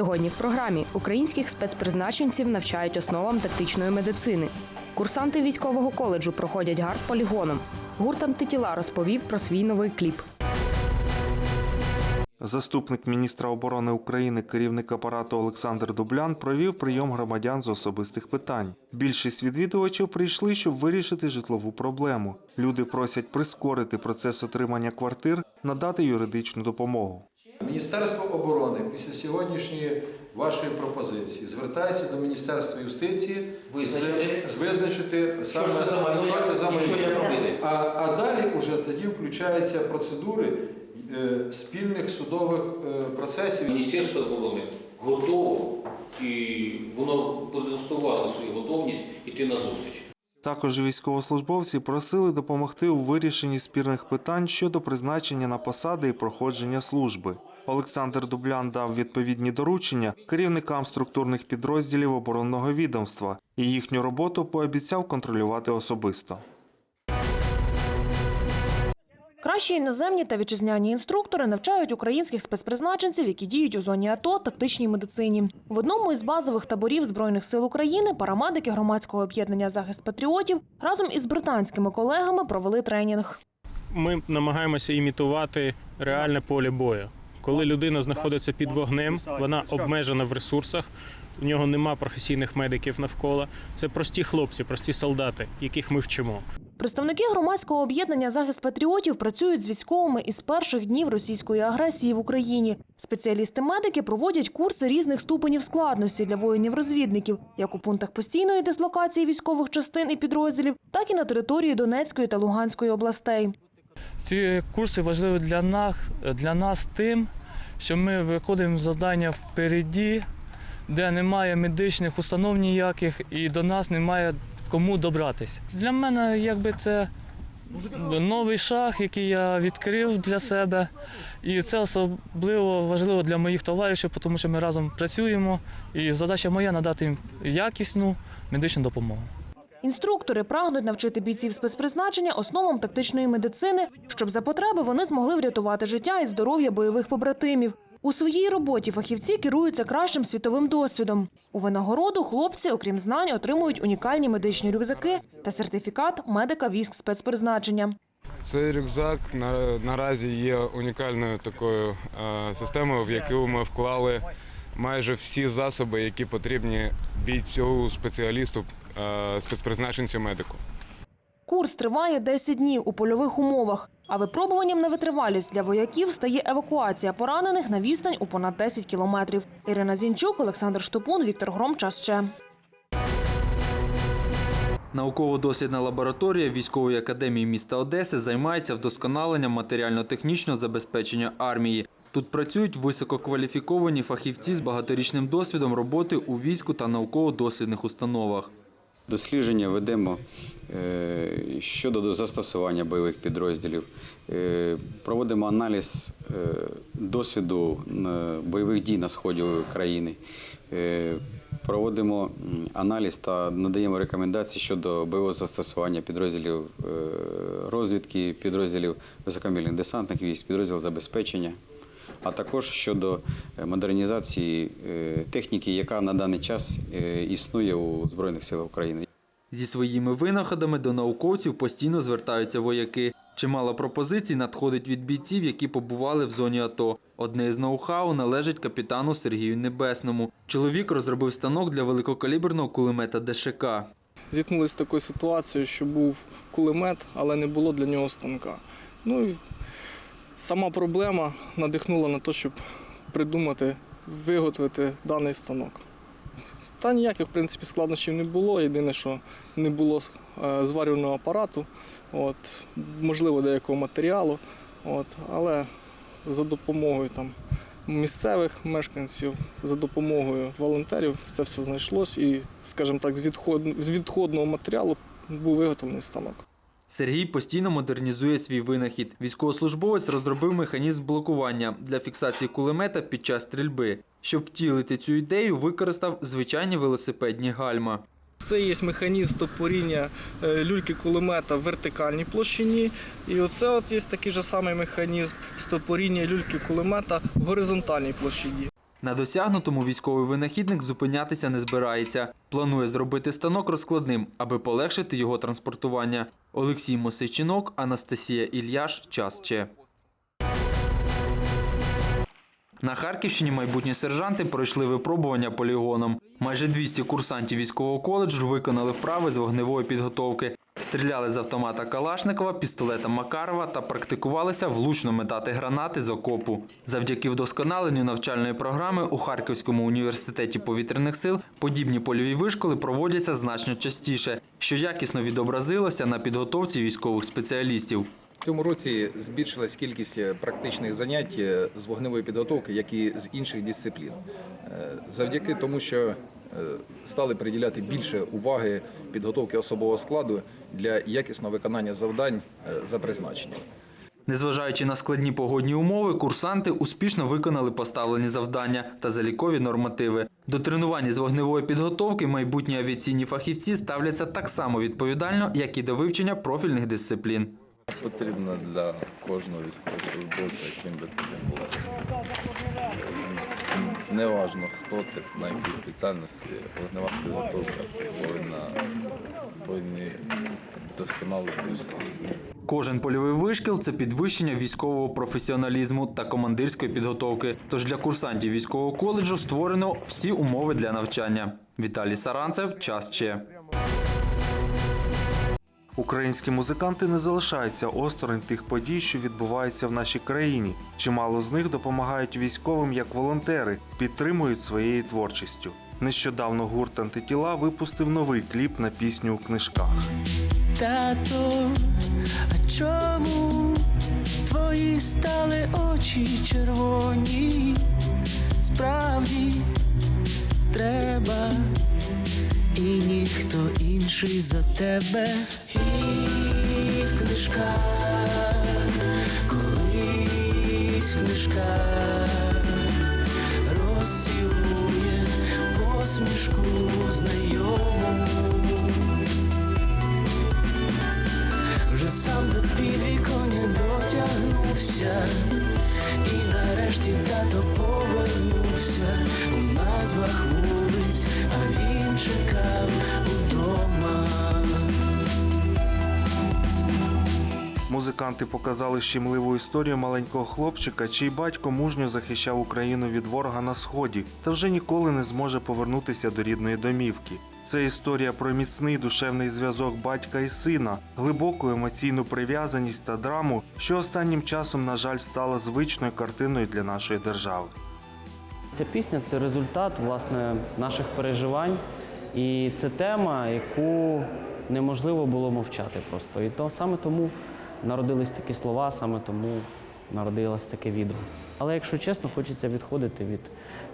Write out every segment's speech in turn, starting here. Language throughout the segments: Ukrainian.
Сьогодні в програмі українських спецпризначенців навчають основам тактичної медицини. Курсанти військового коледжу проходять гард полігоном. Гурт антитіла розповів про свій новий кліп. Заступник міністра оборони України, керівник апарату Олександр Дублян провів прийом громадян з особистих питань. Більшість відвідувачів прийшли, щоб вирішити житлову проблему. Люди просять прискорити процес отримання квартир, надати юридичну допомогу. Міністерство оборони після сьогоднішньої вашої пропозиції звертається до Міністерства юстиції Визначити. з, з визначити саме що це за майно. А, а далі вже тоді включаються процедури е, спільних судових е, процесів. Міністерство оборони готово і воно продемонструвало свою готовність іти на зустріч. Також військовослужбовці просили допомогти у вирішенні спірних питань щодо призначення на посади і проходження служби. Олександр Дублян дав відповідні доручення керівникам структурних підрозділів оборонного відомства і їхню роботу пообіцяв контролювати особисто. Кращі іноземні та вітчизняні інструктори навчають українських спецпризначенців, які діють у зоні АТО, тактичній медицині. В одному із базових таборів збройних сил України парамедики громадського об'єднання Захист патріотів разом із британськими колегами провели тренінг. ми намагаємося імітувати реальне поле бою. Коли людина знаходиться під вогнем, вона обмежена в ресурсах, у нього нема професійних медиків навколо. Це прості хлопці, прості солдати, яких ми вчимо. Представники громадського об'єднання Захист патріотів працюють з військовими із перших днів російської агресії в Україні. Спеціалісти-медики проводять курси різних ступенів складності для воїнів-розвідників, як у пунктах постійної дислокації військових частин і підрозділів, так і на території Донецької та Луганської областей. Ці курси важливі для нас, для нас тим, що ми виконуємо завдання впереді, де немає медичних установ ніяких і до нас немає кому добратися. Для мене якби це новий шаг, який я відкрив для себе. І це особливо важливо для моїх товаришів, тому що ми разом працюємо. І задача моя надати їм якісну медичну допомогу. Інструктори прагнуть навчити бійців спецпризначення основам тактичної медицини, щоб за потреби вони змогли врятувати життя і здоров'я бойових побратимів. У своїй роботі фахівці керуються кращим світовим досвідом. У винагороду хлопці, окрім знань, отримують унікальні медичні рюкзаки та сертифікат медика військ спецпризначення. Цей рюкзак на, наразі є унікальною такою е, системою, в яку ми вклали майже всі засоби, які потрібні бійцю, спеціалісту, е, спецпризначенцю медику. Курс триває 10 днів у польових умовах. А випробуванням на витривалість для вояків стає евакуація поранених на відстань у понад 10 кілометрів. Ірина Зінчук, Олександр Штопун, Віктор Гром. Час ще. Науково-дослідна лабораторія військової академії міста Одеси займається вдосконаленням матеріально-технічного забезпечення армії. Тут працюють висококваліфіковані фахівці з багаторічним досвідом роботи у війську та науково-дослідних установах. Дослідження ведемо е, щодо застосування бойових підрозділів. Е, Проводимо аналіз е, досвіду бойових дій на сході країни. Проводимо аналіз та надаємо рекомендації щодо бойового застосування підрозділів розвідки, підрозділів високомільних десантних військ, підрозділів забезпечення, а також щодо е, модернізації е, техніки, яка на даний час е, існує у Збройних силах України. Зі своїми винаходами до науковців постійно звертаються вояки. Чимало пропозицій надходить від бійців, які побували в зоні АТО. Одне з ноу-хау належить капітану Сергію Небесному. Чоловік розробив станок для великокаліберного кулемета ДШК. зіткнулися з такою ситуацією, що був кулемет, але не було для нього станка. Ну і сама проблема надихнула на те, щоб придумати, виготовити даний станок. Та ніяких, в принципі, складнощів не було. Єдине, що не було е, зварювального апарату, от, можливо, деякого матеріалу. От, але за допомогою там, місцевих мешканців, за допомогою волонтерів це все знайшлось і, скажімо так, з, відход... з відходного матеріалу був виготовлений станок. Сергій постійно модернізує свій винахід. Військовослужбовець розробив механізм блокування для фіксації кулемета під час стрільби. Щоб втілити цю ідею, використав звичайні велосипедні гальма. Це є механізм стопоріння е, люльки кулемета в вертикальній площині. І оце от є такий же самий механізм стопоріння люльки кулемета в горизонтальній площині. На досягнутому військовий винахідник зупинятися не збирається. Планує зробити станок розкладним, аби полегшити його транспортування. Олексій Мосейчинок, Анастасія Ільяш. Час Че. На Харківщині майбутні сержанти пройшли випробування полігоном. Майже 200 курсантів військового коледжу виконали вправи з вогневої підготовки. Стріляли з автомата Калашникова, пістолета Макарова та практикувалися влучно метати гранати з окопу. Завдяки вдосконаленню навчальної програми у Харківському університеті повітряних сил подібні польові вишколи проводяться значно частіше, що якісно відобразилося на підготовці військових спеціалістів. В цьому році збільшилась кількість е, практичних занять е, з вогневої підготовки, як і з інших дисциплін. Е, Завдяки тому, що стали приділяти більше уваги підготовки особового складу для якісного виконання завдань е, за призначенням. Незважаючи на складні погодні умови, курсанти успішно виконали поставлені завдання та залікові нормативи. До тренувань з вогневої підготовки майбутні авіаційні фахівці ставляться так само відповідально, як і до вивчення профільних дисциплін. Потрібно для кожного військовослужбовця, яким би ти не був. Неважно, хто ти, на якій спеціальності, вогнева підготовка повинна, повинні досконало. Кожен польовий вишкіл це підвищення військового професіоналізму та командирської підготовки. Тож для курсантів військового коледжу створено всі умови для навчання. Віталій Саранцев, час Че. Українські музиканти не залишаються осторонь тих подій, що відбуваються в нашій країні. Чимало з них допомагають військовим як волонтери, підтримують своєю творчістю. Нещодавно гурт антитіла випустив новий кліп на пісню у книжках. Тато, а чому твої стали очі червоні? Справді треба, і ніхто інший за тебе. В книжках, колись в книжках розцілує посмішку знайому. Вже сам до підвіконня дотягнувся, і нарешті тато повернувся у назвах вулиць, а він чекав удома. Музиканти показали щемливу історію маленького хлопчика, чий батько мужньо захищав Україну від ворога на сході та вже ніколи не зможе повернутися до рідної домівки. Це історія про міцний душевний зв'язок батька і сина, глибоку емоційну прив'язаність та драму, що останнім часом, на жаль, стала звичною картиною для нашої держави. Ця пісня це результат власне наших переживань, і це тема, яку неможливо було мовчати просто. І то саме тому народились такі слова, саме тому народилось таке відео. Але якщо чесно, хочеться відходити від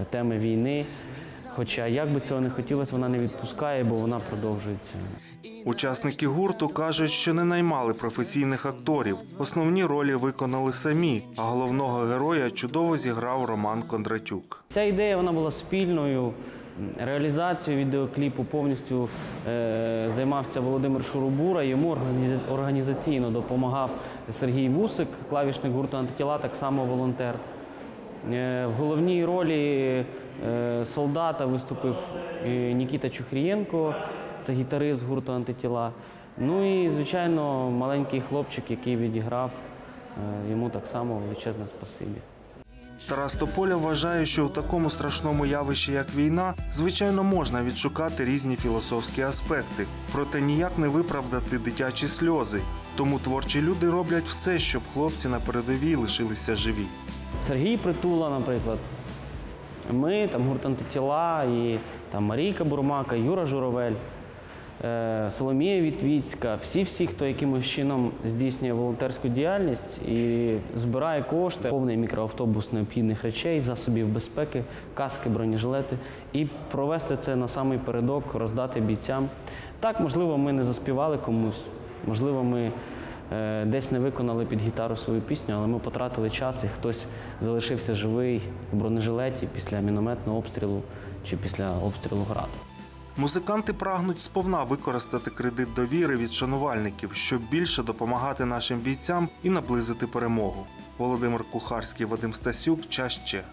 е, теми війни. Хоча як би цього не хотілося, вона не відпускає, бо вона продовжується. Учасники гурту кажуть, що не наймали професійних акторів. Основні ролі виконали самі, а головного героя чудово зіграв Роман Кондратюк. Ця ідея вона була спільною. Реалізацією відеокліпу повністю е, займався Володимир Шурубура. Йому організаційно допомагав Сергій Вусик, клавішник гурту антитіла, так само волонтер. Е, в головній ролі е, солдата виступив Нікіта Чухрієнко, це гітарист гурту антитіла. Ну і, звичайно, маленький хлопчик, який відіграв, йому так само величезне спасибі. Тарас Тополя вважає, що у такому страшному явищі, як війна, звичайно, можна відшукати різні філософські аспекти, проте ніяк не виправдати дитячі сльози. Тому творчі люди роблять все, щоб хлопці на передовій лишилися живі. Сергій Притула, наприклад. Ми, там гурт антитіла, і там Марійка Бурмака, Юра Журавель, е, Соломія Вітвіцька, всі-всі, хто якимось чином здійснює волонтерську діяльність і збирає кошти, повний мікроавтобус необхідних речей, засобів безпеки, каски, бронежилети, і провести це на самий передок, роздати бійцям. Так, можливо, ми не заспівали комусь, можливо, ми е, десь не виконали під гітару свою пісню, але ми потратили час, і хтось залишився живий в бронежилеті після мінометного обстрілу чи після обстрілу граду. Музиканти прагнуть сповна використати кредит довіри від шанувальників, щоб більше допомагати нашим бійцям і наблизити перемогу. Володимир Кухарський, Вадим Стасюк, час ще.